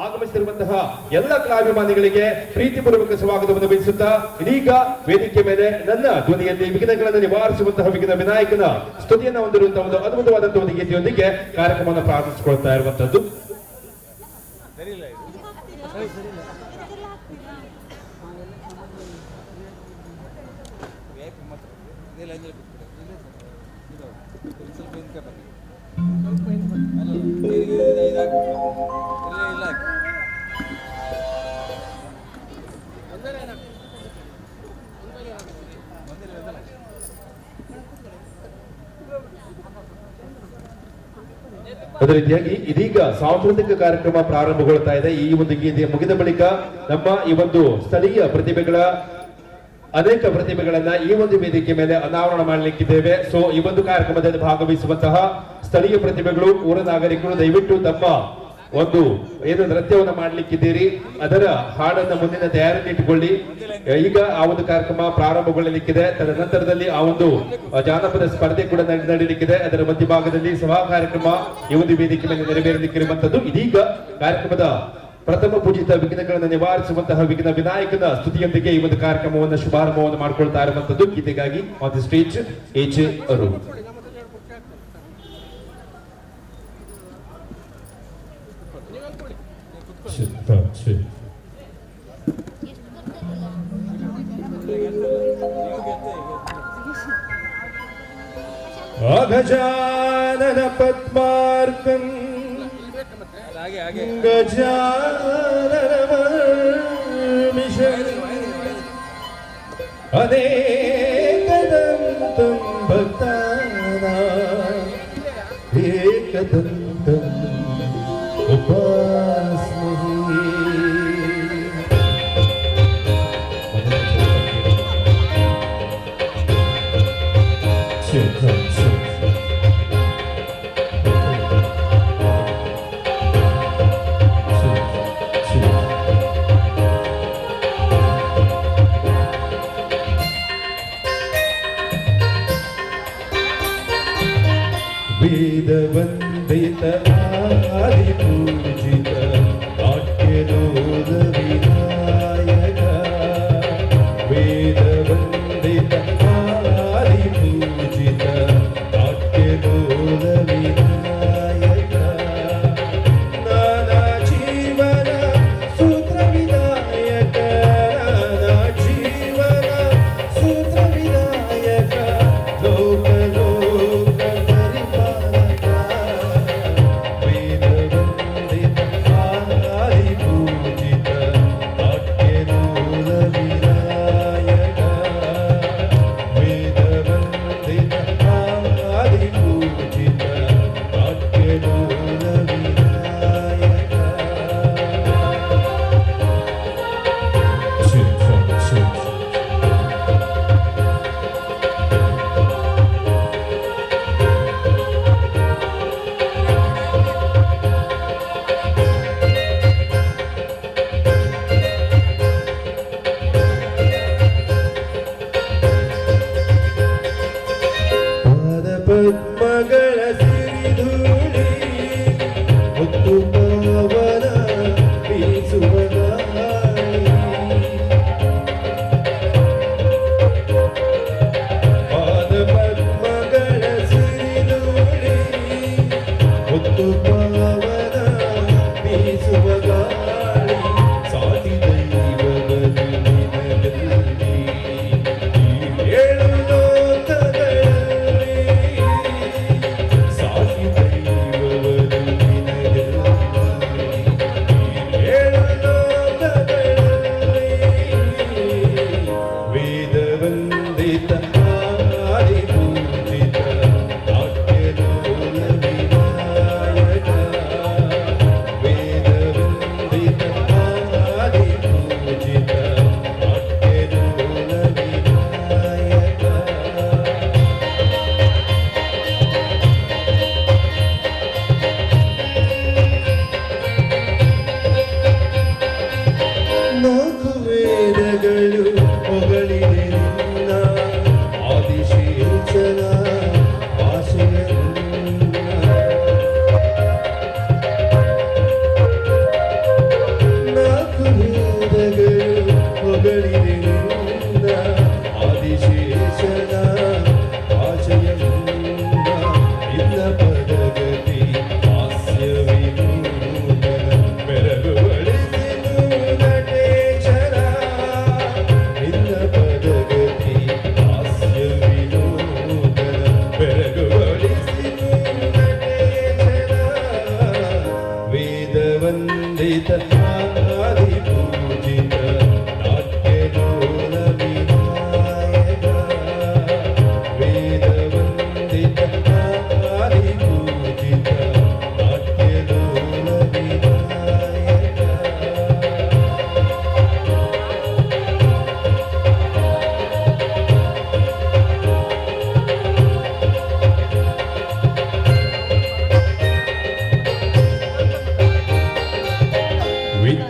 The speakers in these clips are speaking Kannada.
ಆಗಮಿಸಿರುವಂತಹ ಎಲ್ಲ ಕಲಾಭಿಮಾನಿಗಳಿಗೆ ಪ್ರೀತಿಪೂರ್ವಕ ಸ್ವಾಗತವನ್ನು ಬಯಸುತ್ತಾ ಇದೀಗ ವೇದಿಕೆ ಮೇಲೆ ನನ್ನ ಧ್ವನಿಯಲ್ಲಿ ವಿಘ್ನಗಳನ್ನು ನಿವಾರಿಸುವಂತಹ ವಿಘ್ನ ವಿನಾಯಕನ ಸ್ತುತಿಯನ್ನು ಹೊಂದಿರುವಂತಹ ಒಂದು ಅದ್ಭುತವಾದಂತಹ ಒಂದು ಗೀತೆಯೊಂದಿಗೆ ಕಾರ್ಯಕ್ರಮವನ್ನು ಪ್ರಾರಂಭಿಸಿಕೊಳ್ತಾ ಇರುವಂತದ್ದು. ಅದೇ ರೀತಿಯಾಗಿ ಇದೀಗ ಸಾಂಸ್ಕೃತಿಕ ಕಾರ್ಯಕ್ರಮ ಪ್ರಾರಂಭಗೊಳ್ತಾ ಇದೆ. ಈ ಒಂದು ಗೀತೆ ಮುಗಿದ ಬಳಿಕ ನಮ್ಮ ಈ ಒಂದು ಸ್ಥಳೀಯ ಪ್ರತಿಭೆಗಳ ಅನೇಕ ಪ್ರತಿಭೆಗಳನ್ನ ಈ ಒಂದು ವೇದಿಕೆ ಮೇಲೆ ಅನಾವರಣ ಮಾಡಲಿಕ್ಕಿದ್ದೇವೆ. ಸೊ ಈ ಒಂದು ಕಾರ್ಯಕ್ರಮದಲ್ಲಿ ಭಾಗವಹಿಸುವಂತಹ ಸ್ಥಳೀಯ ಪ್ರತಿಭೆಗಳು ಊರ ನಾಗರಿಕರು ದಯವಿಟ್ಟು ತಮ್ಮ ಒಂದು ಏನು ನೃತ್ಯವನ್ನು ಮಾಡ್ಲಿಕ್ಕಿದ್ದೀರಿ. ಅದರ ಹಾಡನ್ನ ಮುಂದಿನ ತಯಾರಿಯಲ್ಲಿ ಇಟ್ಟುಕೊಳ್ಳಿ. ಈಗ ಆ ಒಂದು ಕಾರ್ಯಕ್ರಮ ಪ್ರಾರಂಭಗೊಳ್ಳಲಿಕ್ಕಿದೆ. ತದನಂತರದಲ್ಲಿ ಆ ಒಂದು ಜಾನಪದ ಸ್ಪರ್ಧೆ ಕೂಡ ನಡೆಯಲಿಕ್ಕಿದೆ. ಅದರ ಮಧ್ಯಭಾಗದಲ್ಲಿ ಸಭಾ ಕಾರ್ಯಕ್ರಮ ಈ ಒಂದು ವೇದಿಕೆ ಮೇಲೆ ನೆರವೇರಲಿಕ್ಕಿರುವಂತದ್ದು. ಇದೀಗ ಕಾರ್ಯಕ್ರಮದ ಪ್ರಥಮ ಪೂಜಿತ ವಿಘ್ನಗಳನ್ನು ನಿವಾರಿಸುವಂತಹ ವಿಘ್ನ ವಿನಾಯಕನ ಸ್ತುತಿಯೊಂದಿಗೆ ಈ ಒಂದು ಕಾರ್ಯಕ್ರಮವನ್ನು ಶುಭಾರಂಭವನ್ನು ಮಾಡ್ಕೊಳ್ತಾ ಇರುವಂತದ್ದು ಗೀತೆಗಾಗಿ ಆನ್ ದಿ ಸ್ಟೇಜ್ ಎಚ್ ಅರು ಅಗಜಾನನ ಪದ್ಮಾರ್ಕಂ അനേകദന്തം ഭക്തനാ. ഏകദന്തം ಪದ್ಮಗಳ ಸಿರಿಧೂಳಿ ಮುತ್ತು ಪಾವನ ಬೀಸುವ ಗಾಳಿ. ಪಾದ ಪದ್ಮಗಳ ಸಿರಿಧೂಳಿ ಮುತ್ತು ಪಾವನ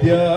Yeah.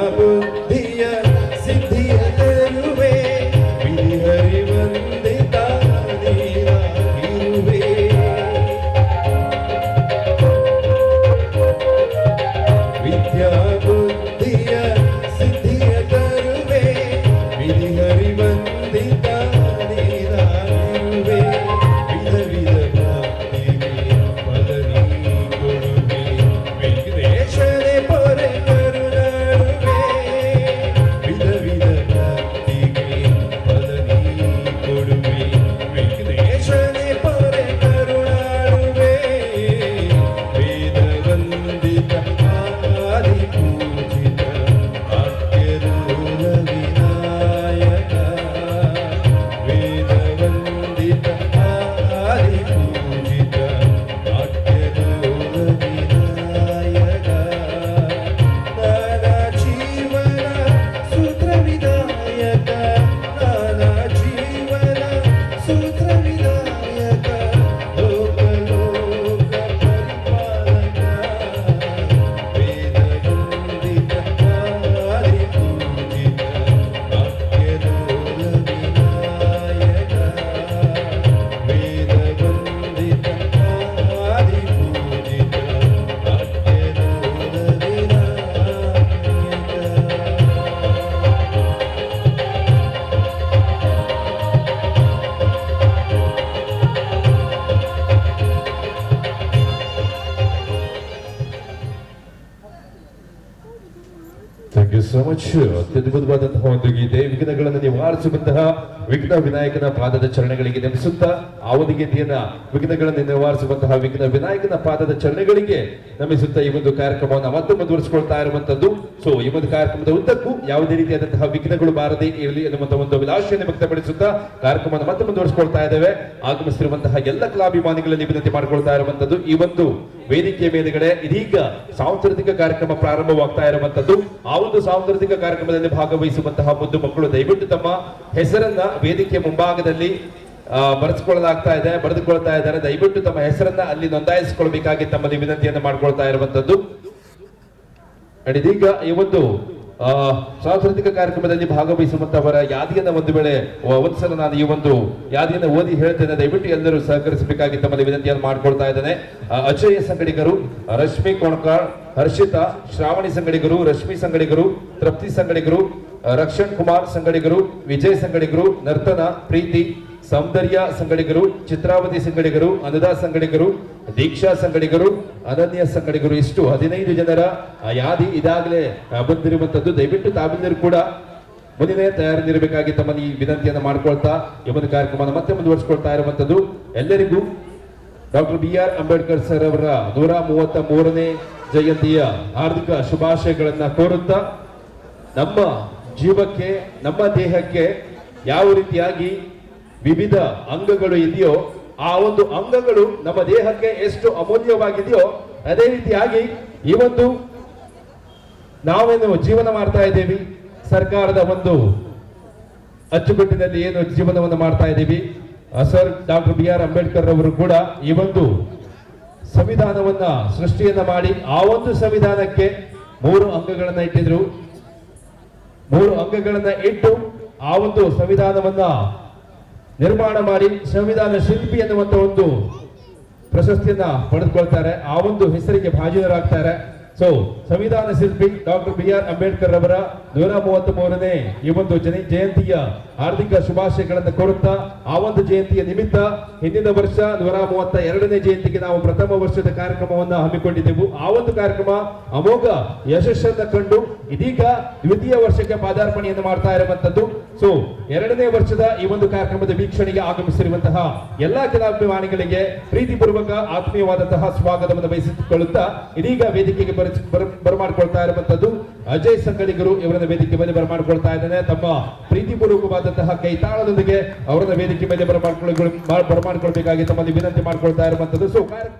ಸೋ ಮಚ್ ಅತ್ಯದ್ಭುತವಾದಂತಹ ಒಂದು ಗೀತೆ. ವಿಘ್ನಗಳನ್ನು ನಿವಾರಿಸುವಂತಹ ವಿಘ್ನ ವಿನಾಯಕನ ಪಾದದ ಚರಣಗಳಿಗೆ ನಮಿಸುತ್ತಾ ಆ ಒಂದು ಗೀತೆಯನ್ನ ವಿಘ್ನಗಳನ್ನು ನಿವಾರಿಸುವಂತಹ ವಿಘ್ನ ವಿನಾಯಕನ ಪಾದದ ಚರಣಗಳಿಗೆ ನಮಿಸುತ್ತಾ ಈ ಒಂದು ಕಾರ್ಯಕ್ರಮವನ್ನು ಮತ್ತೆ ಮುಂದುವರಿಸಿಕೊಳ್ತಾ ಇರುವಂತದ್ದು. ಸೊ ಈ ಒಂದು ಕಾರ್ಯಕ್ರಮದ ಉದ್ದಕ್ಕೂ ಯಾವುದೇ ರೀತಿಯಾದಂತಹ ವಿಘ್ನಗಳು ಬಾರದೆ ಇರಲಿ ಎನ್ನುವಂತಹ ಒಂದು ಅಭಿಲಾಷೆಯನ್ನು ವ್ಯಕ್ತಪಡಿಸುತ್ತಾ ಕಾರ್ಯಕ್ರಮವನ್ನು ಮತ್ತೆ ಮುಂದುವರಿಸಿಕೊಳ್ತಾ ಇದ್ದೇವೆ. ಆಗಮಿಸಿರುವಂತಹ ಎಲ್ಲ ಕಲಾಭಿಮಾನಿಗಳಲ್ಲಿ ವಿನಂತಿ ಮಾಡಿಕೊಳ್ತಾ ಇರುವಂತದ್ದು ಈ ಒಂದು ವೇದಿಕೆಯ ಮೇಲುಗಡೆ ಇದೀಗ ಸಾಂಸ್ಕೃತಿಕ ಕಾರ್ಯಕ್ರಮ ಪ್ರಾರಂಭವಾಗ್ತಾ ಇರುವಂತದ್ದು ಆ ಒಂದು ಸಾಂಸ್ಕೃತಿಕ ಕಾರ್ಯಕ್ರಮದಲ್ಲಿ ಭಾಗವಹಿಸುವಂತಹ ಮುದ್ದು ಮಕ್ಕಳು ದಯವಿಟ್ಟು ತಮ್ಮ ಹೆಸರನ್ನ ವೇದಿಕೆಯ ಮುಂಭಾಗದಲ್ಲಿ ಬರೆಸ್ಕೊಳ್ಳಲಾಗ್ತಾ ಇದೆ, ಬರೆದುಕೊಳ್ತಾ ಇದ್ದಾರೆ. ದಯವಿಟ್ಟು ತಮ್ಮ ಹೆಸರನ್ನ ಅಲ್ಲಿ ನೋಂದಾಯಿಸಿಕೊಳ್ಬೇಕಾಗಿ ತಮ್ಮಲ್ಲಿ ವಿನಂತಿಯನ್ನು ಮಾಡ್ಕೊಳ್ತಾ ಇರುವಂತದ್ದು And ಇದೀಗ ಈ ಒಂದು ಸಾಂಸ್ಕೃತಿಕ ಕಾರ್ಯಕ್ರಮದಲ್ಲಿ ಭಾಗವಹಿಸುವಂತವರ ಯಾದಿಯನ್ನ ಒಂದು ವೇಳೆ ಒಂದ್ಸಲ ನಾನು ಈ ಒಂದು ಯಾದಿಯನ್ನ ಓದಿ ಹೇಳ್ತೇನೆ, ದಯವಿಟ್ಟು ಎಲ್ಲರೂ ಸಹಕರಿಸಬೇಕಾಗಿ ತಮ್ಮಲ್ಲಿ ವಿನಂತಿಯನ್ನು ಮಾಡ್ಕೊಳ್ತಾ ಇದ್ದೇನೆ. ಅಜಯ ಸಂಗಡಿಗರು, ರಶ್ಮಿ ಕೊಣಕಾಳ್, ಹರ್ಷಿತಾ, ಶ್ರಾವಣಿ ಸಂಗಡಿಗರು, ರಶ್ಮಿ ಸಂಗಡಿಗರು, ತೃಪ್ತಿ ಸಂಗಡಿಗರು, ರಕ್ಷಣ್ ಕುಮಾರ್ ಸಂಗಡಿಗರು, ವಿಜಯ್ ಸಂಗಡಿಗರು, ನರ್ತನ, ಪ್ರೀತಿ ಸೌಂದರ್ಯ ಸಂಗಡಿಗರು, ಚಿತ್ರಾವತಿ ಸಂಗಡಿಗರು ಅನುದಾ ಸಂಗಡಿಗರು, ದೀಕ್ಷಾ ಸಂಗಡಿಗರು, ಅನನ್ಯ ಸಂಗಡಿಗರು, ಇಷ್ಟು ಹದಿನೈದು ಜನರ, ಆ, ಯಾದಿ ಇದಾಗಲೇ ಬಂದಿರುವಂತದ್ದು. ದಯವಿಟ್ಟು ತಾವೆಲ್ಲರೂ ಕೂಡ ಮುಂದಿನ ತಯಾರಿರಬೇಕಾಗಿ ತಮ್ಮ ಈ ವಿನಂತಿಯನ್ನು ಮಾಡ್ಕೊಳ್ತಾ, ಈ ಒಂದು ಕಾರ್ಯಕ್ರಮವನ್ನು ಮತ್ತೆ ಮುಂದುವರಿಸಿಕೊಳ್ತಾ ಇರುವಂತದ್ದು. ಎಲ್ಲರಿಗೂ doctor B R Ambedkar sir ಅವರ ನೂರ ಮೂವತ್ತ ಮೂರನೇ ಜಯಂತಿಯ ಹಾರ್ದಿಕ ಶುಭಾಶಯಗಳನ್ನ ಕೋರುತ್ತಾ, ನಮ್ಮ ಜೀವಕ್ಕೆ, ನಮ್ಮ ದೇಹಕ್ಕೆ ಯಾವ ರೀತಿಯಾಗಿ ವಿವಿಧ ಅಂಗಗಳು ಇದೆಯೋ, ಆ ಒಂದು ಅಂಗಗಳು ನಮ್ಮ ದೇಹಕ್ಕೆ ಎಷ್ಟು ಅಮೂಲ್ಯವಾಗಿದೆಯೋ, ಅದೇ ರೀತಿಯಾಗಿ ಈ ಒಂದು ನಾವೇನು ಜೀವನ ಮಾಡ್ತಾ ಇದ್ದೀವಿ? ಸರ್ಕಾರದ ಒಂದು ಅಚ್ಚುಕಟ್ಟಿನಲ್ಲಿ ಏನು ಜೀವನವನ್ನು ಮಾಡ್ತಾ ಇದ್ದೀವಿ? Sir doctor B R Ambedkar ಅವರು ಕೂಡ ಈ ಒಂದು ಸಂವಿಧಾನವನ್ನ ಸೃಷ್ಟಿಯನ್ನ ಮಾಡಿ ಆ ಒಂದು ಸಂವಿಧಾನಕ್ಕೆ ಮೂರು ಅಂಗಗಳನ್ನ ಇಟ್ಟಿದ್ರು. ಮೂರು ಅಂಗಗಳನ್ನ ಇಟ್ಟು ಆ ಒಂದು ಸಂವಿಧಾನವನ್ನ ನಿರ್ಮಾಣ ಮಾಡಿ ಸಂವಿಧಾನ ಶಿಲ್ಪಿ ಎನ್ನುವಂಥ ಒಂದು ಪ್ರಶಸ್ತಿಯನ್ನ ಪಡೆದುಕೊಳ್ತಾರೆ. ಆ ಒಂದು ಹೆಸರಿಗೆ ಭಾಜನರಾಗ್ತಾರೆ. ಸೊ ಸಂವಿಧಾನ ಶಿಲ್ಪಿ ಡಾಕ್ಟರ್ ಬಿ ಆರ್ ಅಂಬೇಡ್ಕರ್ ಅವರ ನೂರ ಮೂವತ್ತ್ ಮೂರನೇ ಈ ಒಂದು ಜಯಂತಿಯ ಹಾರ್ದಿಕ ಶುಭಾಶಯಗಳನ್ನು ಕೋರುತ್ತಾ, ಆ ಒಂದು ಜಯಂತಿಯ ನಿಮಿತ್ತ ಹಿಂದಿನ ವರ್ಷ ನೂರ ಮೂವತ್ತ ಎರಡನೇ ಜಯಂತಿಗೆ ನಾವು ಪ್ರಥಮ ವರ್ಷದ ಕಾರ್ಯಕ್ರಮವನ್ನು ಹಮ್ಮಿಕೊಂಡಿದ್ದೆವು. ಆ ಒಂದು ಕಾರ್ಯಕ್ರಮ ಅಮೋಘ ಯಶಸ್ಸನ್ನು ಕಂಡು ಇದೀಗ ದ್ವಿತೀಯ ವರ್ಷಕ್ಕೆ ಪಾದಾರ್ಪಣೆಯನ್ನು ಮಾಡ್ತಾ ಇರುವಂತದ್ದು ಸೊ ಎರಡನೇ ವರ್ಷದ ಈ ಒಂದು ಕಾರ್ಯಕ್ರಮದ ವೀಕ್ಷಣೆಗೆ ಆಗಮಿಸಿರುವಂತಹ ಎಲ್ಲಾ ಕಲಾಭಿಮಾನಿಗಳಿಗೆ ಪ್ರೀತಿಪೂರ್ವಕ ಆತ್ಮೀಯವಾದಂತಹ ಸ್ವಾಗತವನ್ನು ಬಯಸಿಕೊಳ್ಳುತ್ತಾ, ಇದೀಗ ವೇದಿಕೆಗೆ ಬರ- ಬರಮಾಡ್ಕೊಳ್ತಾ ಇರುವಂತದ್ದು ಅಜಯ್ ಸಂಗಡಿಗರು ಇವರನ್ನ ವೇದಿಕೆ ಮೇಲೆ ಬರಮಾಡ್ಕೊಳ್ತಾ ಇದ್ದಾರೆ. ತಮ್ಮ ಪ್ರೀತಿಪೂರ್ವಕವಾದಂತಹ ಕೈತಾಳದೊಂದಿಗೆ ಅವರನ್ನ ವೇದಿಕೆ ಮೇಲೆ ಬರಮಾಡಿಕೊಳ್ಳ ಬರಮಾಡ್ಕೊಳ್ಬೇಕಾಗಿ ತಮ್ಮಲ್ಲಿ ವಿನಂತಿ ಮಾಡ್ಕೊಳ್ತಾ ಇರುವಂತದ್ದು. ಸೊ